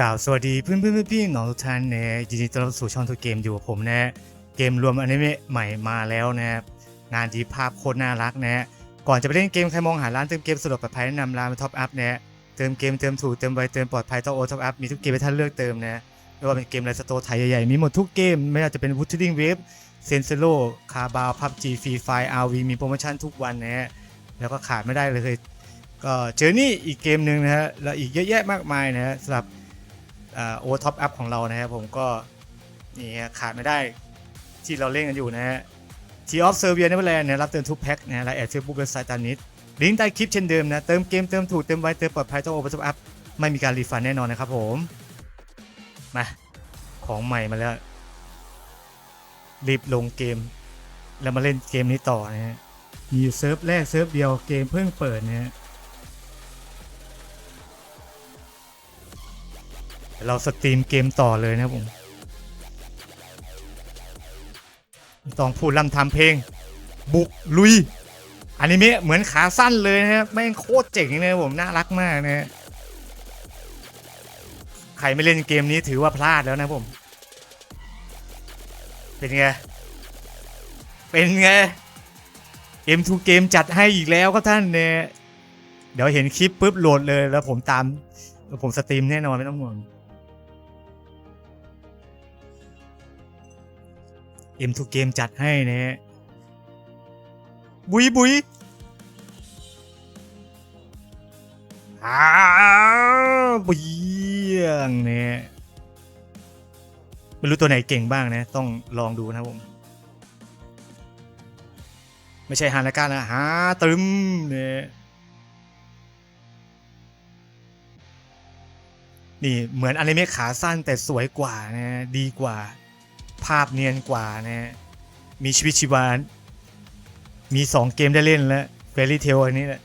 กล่าวสวัสดีเพื่อนเพื่อนๆพี่ๆน้องทุกท่านนะยินดีต้อนรับสู่ช่องทุกเกมอยู่กับผมนะเกมรวมอนิเมะใหม่มาแล้วนะงานดีภาพโคตรน่ารักนะก่อนจะไปเล่นเกมใครมองหาร้านเติมเกมสะดวกปลอดภัยแนะนำร้านท็อปอัพนะเติมเกมเติมถูกเติมไวเติมปลอดภัยต้องโอท็อปอัพมีทุกเกมให้ท่านเลือกเติมนะไม่ว่าเป็นเกมไรสโตร์ไทยใหญ่ๆมีหมดทุกเกมไม่ว่าจะเป็นวูดดิ้งเวฟเซนเซโลคาบาวพับจีฟรีไฟอาร์วีมีโปรโมชั่นทุกวันนะฮะแล้วก็ขาดไม่ได้เลยก็เจอนี่อีกเกมหนึ่งนะฮะแล้วอีกเยอะแยะมากมายนะฮะสำหรับ โอท็อปอัพของเรานะครับผมก็นี่ฮะขาดไม่ได้ที่เราเล่นกันอยู่นะฮะทีออฟเซอร์เบียเนเวอร์แลนด์เนี่ยรับเติมทุกแพ็คนะฮะและแอดเฟซบุ๊กเว็บไซต์ตามนี้ลิงก์ใต้คลิปเช่นเดิมนะ เติมเกม เติมถูก เติมไวเติมปลอดภัยต้องโอท็อปอัพไม่มีการรีฟันแน่นอนนะครับผม มา ของใหม่มาแล้ว รีบลงเกม แล้วมาเล่นเกมนี้ต่อนะฮะมีเซิร์ฟแรกเซิร์ฟเดียวเกมเพิ่งเปิดนะฮะ เราสตรีมเกมต่อเลยนะผมต้องพูดลำทำเพลง บุกลุยอนิเมะเหมือนขาสั้นเลยนะครับแม่งโคตรเจ๋งเลยผมน่ารักมากนะฮะใครไม่เล่นเกมนี้ถือว่าพลาดแล้วนะผม เป็นไง เป็นไง M2 เกมจัดให้อีกแล้วครับท่านเนี่ยเดี๋ยวเห็นคลิปปุ๊บโหลดเลยแล้วผมตาม ผมสตรีมแน่นอนไม่ต้องห่วง M2 เกมจัดให้นะฮะบุยบุยอ้าเบี้ยงเนี่ยไม่รู้ตัวไหนเก่งบ้างนะ ต้องลองดูนะผม ไม่ใช่ฮานาก้านะฮาตึมเนี่ยนี่เหมือนอนิเมะขาสั้นแต่สวยกว่านะดีกว่า ภาพเนียนกว่านะมีชีวิตชีวา มี 2 เกมได้เล่นแล้วเฟร y เทลอันนี้แหละ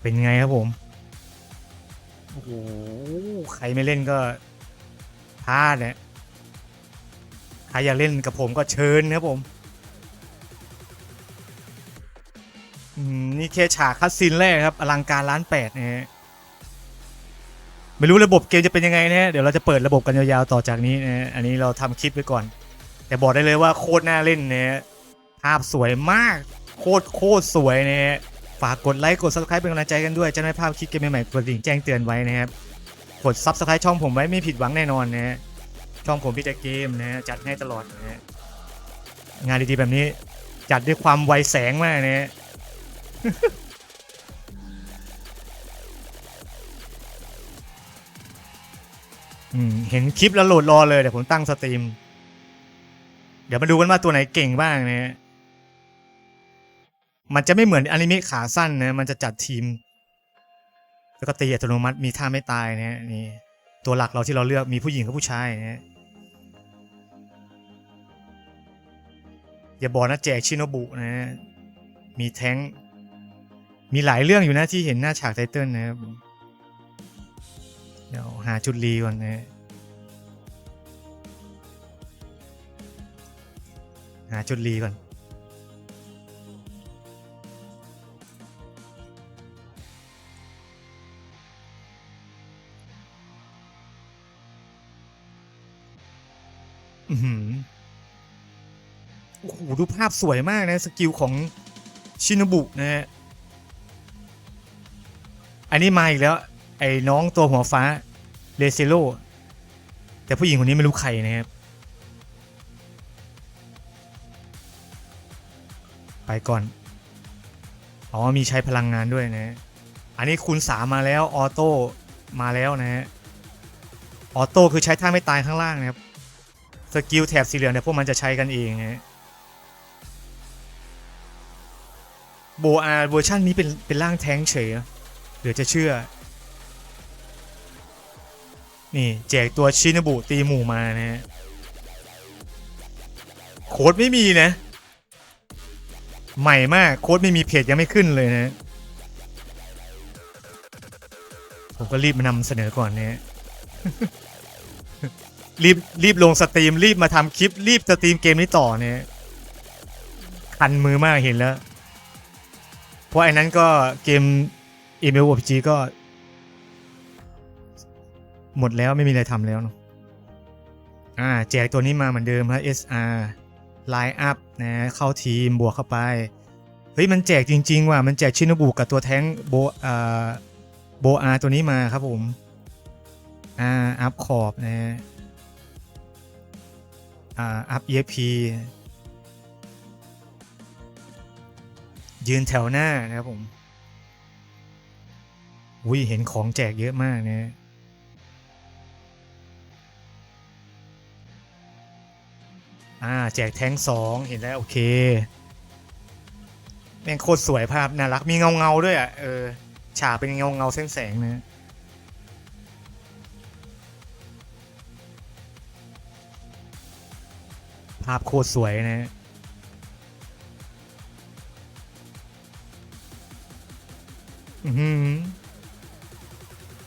เป็นไงครับผม โอ้โห ใครไม่เล่นก็พลาดเนี่ยใครอยากเล่นกับผมก็เชิญนะครับผมอืมนี่แค่ฉากคัดซีนแรกครับ อลังการล้านแปดนะฮะ ไม่รู้ระบบเกมจะเป็นยังไงนะฮะเดี๋ยวเราจะเปิดระบบกันยาวๆต่อจากนี้นะฮะอันนี้เราทำคลิปไว้ก่อน แต่บอกได้เลยว่าโคตรน่าเล่นนะฮะภาพสวยมาก โคตรโคตรสวยนะฮะฝากกดไลค์กด subscribe เป็นกำลังใจกันด้วย จะได้ไม่พลาดคลิปเกมใหม่ๆกดดิ่งแจ้งเตือนไว้นะครับกด subscribe ช่องผมไว้ไม่ผิดหวังแน่นอนนะฮะช่องผมพี่แจ็คเกมนะฮะจัดให้ตลอดนะฮะงานดีๆแบบนี้จัดด้วยความไวแสงมากนะฮะ เห็นคลิปแล้วโหลดรอเลยเดี๋ยวผมตั้งสตรีม เดี๋ยวมาดูกันว่าตัวไหนเก่งบ้างนะฮะมันจะไม่เหมือนอนิเมะขาสั้นนะมันจะจัดทีม แล้วก็ตีอัตโนมัติมีท่าไม่ตายนะฮะนี่ตัวหลักเราที่เราเลือกมีผู้หญิงกับผู้ชายนะฮะอย่าบอกนะแจกชิโนบุนะฮะมีแท้ง มีหลายเรื่องอยู่นะที่เห็นหน้าฉากไตเติ้ลนะครับ เดี๋ยวหาจุดรีก่อนนะหาจุดรีก่อน อือหือโอ้โหดูภาพสวยมากนะ สกิลของชินบุนะฮะ อันนี้มาอีกแล้ว ไอ้น้องตัวหัวฟ้าเลเซโลแต่ผู้หญิงคนนี้ไม่รู้ใครนะครับ ไปก่อน อ๋อ มีใช้พลังงานด้วยนะ อันนี้คูณสามมาแล้ว ออโต้มาแล้วนะฮะ ออโต้คือใช้ท่าไม่ตายข้างล่างนะครับ สกิลแถบสีเหลืองเนี่ยพวกมันจะใช้กันเองนะฮะโบอาเวอร์ชันนี้เป็นเป็นร่างแท้งเฉยอะเหลือจะเชื่อ นี่แจกตัวชินบุตีหมู่มานะฮะโค้ดไม่มีนะ ใหม่มากโค้ดไม่มีเพจยังไม่ขึ้นเลยนะ ผมก็รีบมานำเสนอก่อนเนี่ยรีบรีบลงสตรีมรีบมาทำคลิป รีบสตรีมเกมนี้ต่อเนี่ยคันมือมากเห็นแล้ว เพราะไอ้นั้นก็เกม m m o p g ก็ หมดแล้วไม่มีอะไรทำแล้วเนอะอ่าแจกตัวนี้มาเหมือนเดิมฮะ SR Line Up นะเข้าทีมบวกเข้าไป เฮ้ย มันแจกจริง ๆ ว่ะมันแจกชินบุกับตัวแท้งโบอ่าโบอาตัวนี้มาครับผมอ่าอัพขอบนะอ่าอัพ EFP ยืนแถวหน้านะครับผมอุ้ยเห็นของแจกเยอะมากนะ อ่าแจกแท้งสองเห็นแล้วโอเค แม่งโคตรสวยภาพน่ารักมีเงาเงาด้วยอะเออฉากเป็นเงาเงาๆแสงแสงนะภาพโคตรสวยนะอือ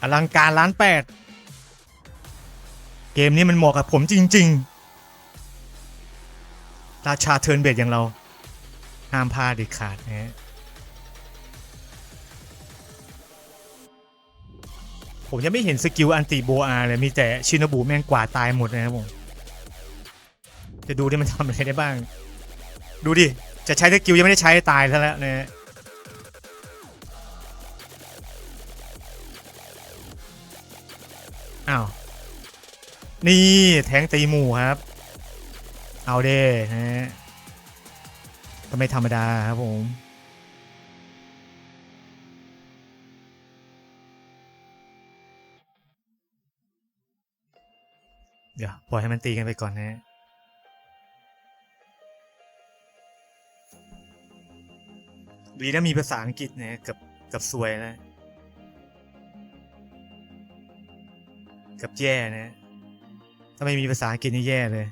อลังการล้านแปด เกมนี้มันเหมาะกับผมจริง ๆ ราชาเทิร์นเบดอย่างเรา ห้ามพลาดเด็ดขาดนะฮะผมยังไม่เห็นสกิลอันติโบอาเลย มีแต่ชินบุแม่งกว่าดตายหมดนะครับผม จะดูดิมันทำอะไรได้บ้าง ดูดิ จะใช้สกิลยังไม่ได้ใช้ตายซะแล้วนะฮะอ้าว นี่แทงตีหมู่ครับ เอาเด้ฮะก็ไม่ธรรมดาครับผม เดี๋ยวปล่อยให้มันตีกันไปก่อนนะดีนะมีภาษาอังกฤษนะกับกับสวยนะ กับแย่นะ ถ้าไม่มีภาษาอังกฤษนี่แย่เลย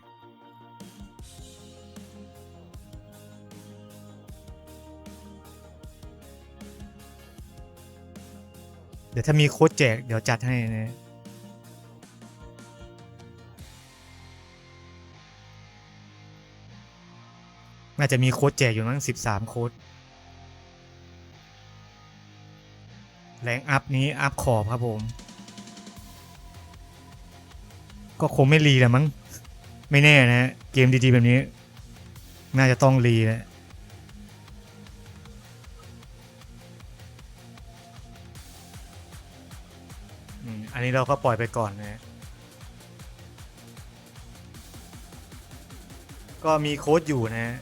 เดี๋ยวถ้ามีโค้ดแจกเดี๋ยวจัดให้นะน่าจะมีโค้ดแจกอยู่มั้งสิบสามโค้ดแรงอัพนี้อัพขอบครับผม ก็คงไม่รีแหละมั้ง ไม่แน่นะฮะเกมดีๆแบบนี้ น่าจะต้องรีแหละ นนี้เราก็ปล่อยไปก่อนนะฮะก็มีโค้ดอยู่นะฮะ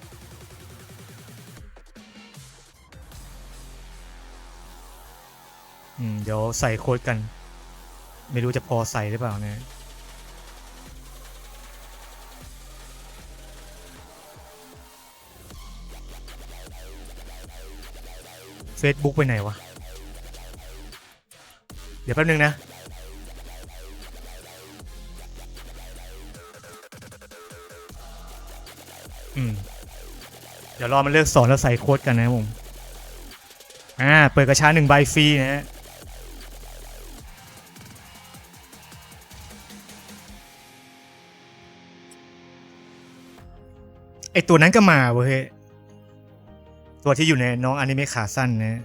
อืมเดี๋ยวใส่โค้ดกัน ไม่รู้จะพอใส่หรือเปล่านะ Facebook ไปไหนวะ เดี๋ยวแป๊บนึงนะ อืม เดี๋ยวรอมันเลิกสอนแล้วใส่โค้ดกันนะผม อ่า เปิดกระชาหนึ่งใบฟรีนะฮะไอตัวนั้นก็มาเว้ยตัวที่อยู่ในน้องอนิเมะขาสั้นนะ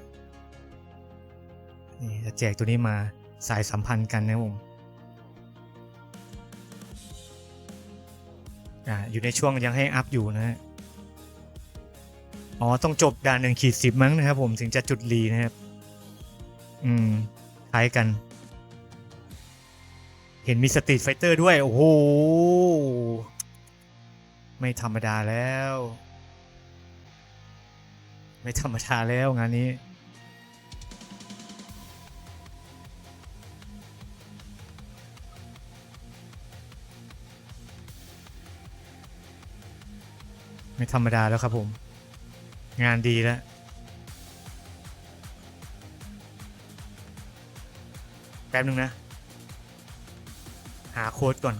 นี่จะแจกตัวนี้มาสายสัมพันธ์กันนะผม อ่าอยู่ในช่วงยังให้อัพอยู่นะฮะอ๋อต้องจบด่านหนึ่งขีดสิบมั้งนะครับผมถึงจะจุดรีนะครับ อืมคล้ายกัน เห็นมีสตรีทไฟเตอร์ด้วย โอ้โห ไม่ธรรมดาแล้ว ไม่ธรรมดาแล้วงานนี้ ไม่ธรรมดาแล้วครับผม งานดีแล้วแป๊บนึงนะ หาโค้ดก่อน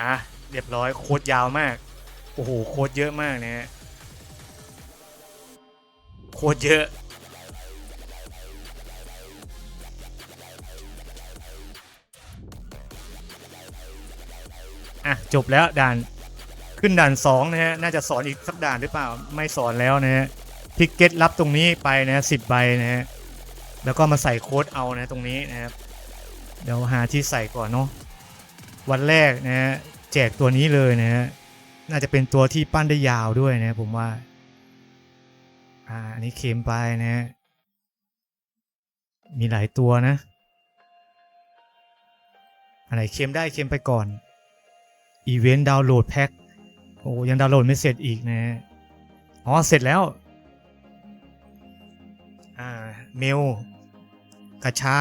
อะ เรียบร้อยโค้ดยาวมาก โอ้โห โค้ดเยอะมากนะฮะโค้ดเยอะ อะจบแล้วด่านขึ้นด่านสองนะฮะน่าจะสอนอีกสักด่านหรือเปล่าไม่สอนแล้วนะฮะทิกเก็ตรับตรงนี้ไปนะสิบใบนะฮะแล้วก็มาใส่โค้ดเอานะตรงนี้นะครับเดี๋ยวหาที่ใส่ก่อนเนาะวันแรกนะฮะแจกตัวนี้เลยนะฮะน่าจะเป็นตัวที่ปั้นได้ยาวด้วยนะผมว่าอ่าอันนี้เค็มไปนะฮะมีหลายตัวนะอันไหนเค็มได้เค็มไปก่อน อีเวนต์ดาวน์โหลดแพ็คโอ้ยังดาวน์โหลดไม่เสร็จอีกนะอ๋อเสร็จแล้วอ่าเมลกระชา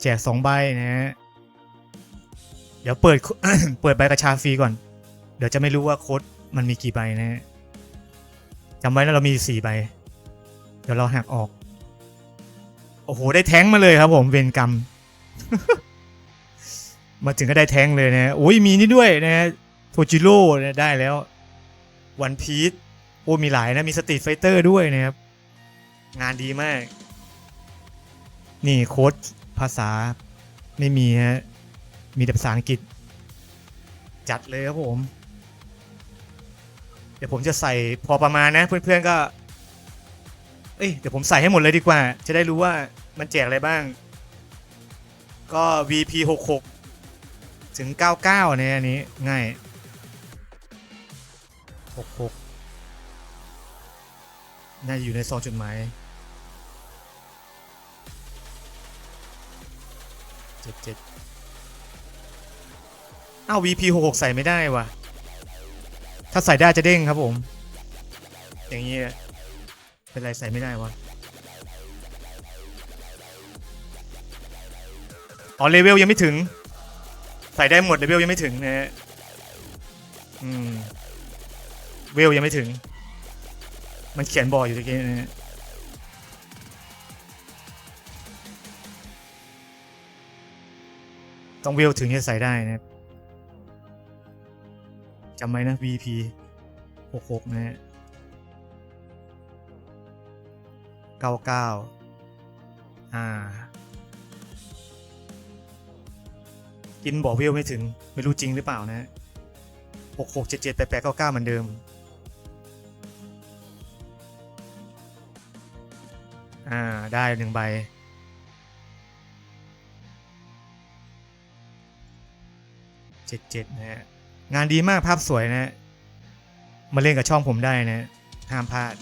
แจกสองใบนะฮะเดี๋ยวเปิดเปิดใบกระชาฟรีก่อน เดี๋ยวจะไม่รู้ว่าโค้ดมันมีกี่ใบนะฮะจำไว้นะเรามีสี่ใบ เดี๋ยวเราหักออก โอ้โห ได้แท้งมาเลยครับผมเวนกรรม มาถึงก็ได้แท้งเลยนะโอ้ยมีนี่ด้วยนะฮะ โทจิโร่เนี่ยได้แล้ววันพีซโอ้มีหลายนะ มีสตรีทไฟเตอร์ด้วยนะครับ งานดีมาก นี่โค้ดภาษาไม่มีฮะ มีแต่ภาษาอังกฤษ จัดเลยครับผม เดี๋ยวผมจะใส่พอประมาณนะ เพื่อนๆก็ เอ้ยเดี๋ยวผมใส่ให้หมดเลยดีกว่า จะได้รู้ว่ามันแจกอะไรบ้าง ก็ VP 66ถึง 99เนี่ยอันนี้ง่าย 66น่าจะอยู่ในซองจดหมาย77อ้าว VP 66ใส่ไม่ได้วะถ้าใส่ได้จะเด้งครับผม อย่างนี้เป็นไรใส่ไม่ได้วะอ๋อเลเวลยังไม่ถึง ใส่ได้หมดเลเวลยังไม่ถึงนะฮะอืม เวลยังไม่ถึง มันเขียนบอกอยู่ตะกี้นะต้องเวลถึงจะใส่ได้นะครับจำไว้นะ VP 66 นะฮะ99 อ่า กินบอกเวลไม่ถึง ไม่รู้จริงหรือเปล่านะหกหกเจ็ดเจ็ดแปดแปดเก้าเก้าเหมือนเดิม อ่า ได้หนึ่งใบ เจ็ดเจ็ดนะฮะ งานดีมากภาพสวยนะฮะมาเล่นกับช่องผมได้นะ ห้ามพลาด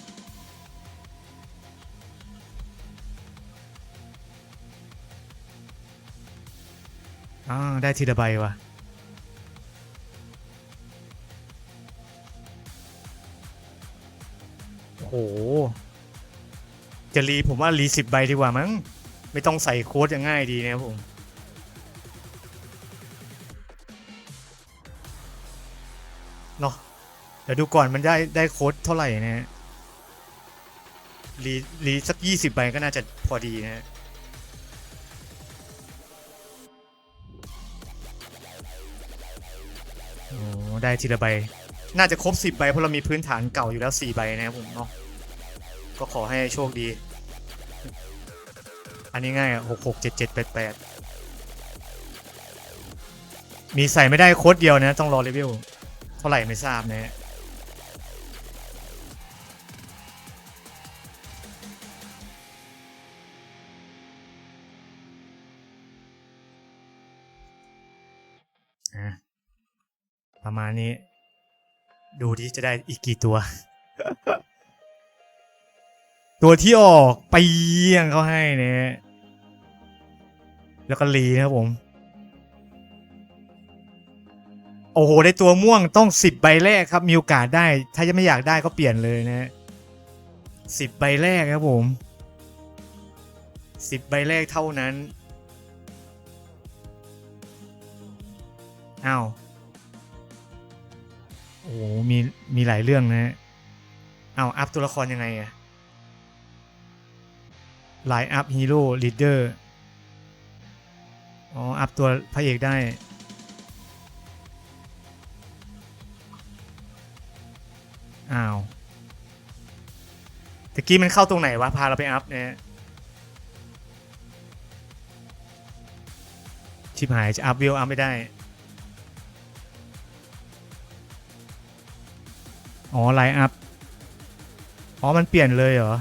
อ่า ได้ทีละใบว่ะโอ้โห จะรีผมว่ารีสิบใบดีกว่ามั้ง ไม่ต้องใส่โค้ดยังง่ายดีนะครับผม เนาะเดี๋ยวดูก่อนมันได้ได้โค้ดเท่าไหร่นะฮะรีรีสักยี่สิบใบก็น่าจะพอดีนะฮะโอ้ได้ทีละใบ น่าจะครบ 10 ใบเพราะเรามีพื้นฐานเก่าอยู่แล้ว 4 ใบนะครับผมเนาะก็ขอให้โชคดี อันนี้ง่ายอะหกหกเจ็ดเจ็ดแปดแปดมีใส่ไม่ได้โค้ดเดียวนะ ต้องรอเลเวลเท่าไหร่ไม่ทราบนะฮะประมาณนี้ ดูที่จะได้อีกกี่ตัว ตัวที่ออกไปเยี่ยงเขาให้เนี่ย แล้วก็รีนะครับผม โอ้โห ได้ตัวม่วงต้องสิบใบแรกครับ มีโอกาสได้ ถ้ายังไม่อยากได้ก็เปลี่ยนเลยนะสิบใบแรกครับผมสิบใบแรกเท่านั้นอ้าวโอ้โหมีมีหลายเรื่องนะฮะเอาอัพตัวละครยังไงอะไลน์อัพฮีโร่ลีดเดอร์ อ๋อ อัพตัวพระเอกได้ อ้าวตะกี้มันเข้าตรงไหนวะ พาเราไปอัพเนี่ย ชิบหายจะอัพวิวอัพไม่ได้ อ๋อ ไลน์อัพ อ๋อ มันเปลี่ยนเลยเหรอ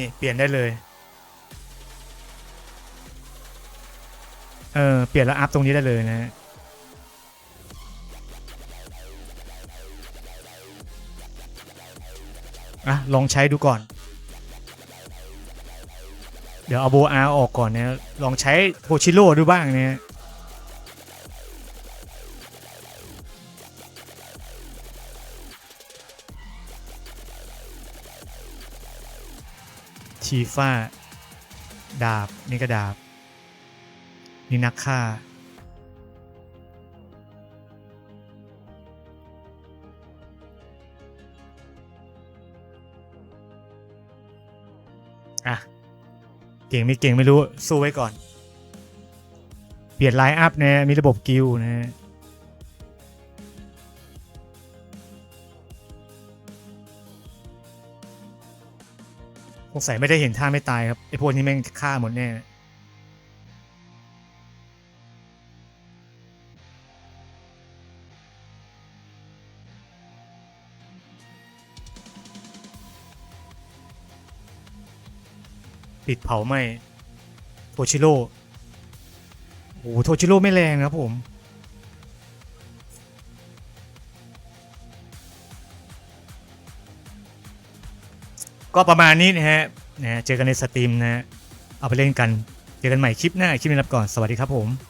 นี่เปลี่ยนได้เลย เออเปลี่ยนแล้วอัพตรงนี้ได้เลยนะฮะอะลองใช้ดูก่อน เดี๋ยวเอาโบอาออกก่อนนะลองใช้โทชิโร่ดูบ้างเนี่ย ชีฟ้า ดาบ นี่ก็ดาบ นี่นักฆ่า อะ เก่งไม่เก่งไม่รู้ สู้ไว้ก่อน เปลี่ยนไลน์อัพนะมีระบบกิลนะ งสัยไม่ได้เห็นท่าไม่ตายครับไอพวกนี้แม่งฆ่าหมดแน่ปิดเผาไหมโทชิโร่โอ้โหโทชิโร่ไม่แรงนะครับผม ก็ประมาณนี้นะฮะนะเจอกันในสตรีมนะฮะเอาไปเล่นกัน เจอกันใหม่คลิปหน้า คลิปนี้รับก่อน สวัสดีครับผม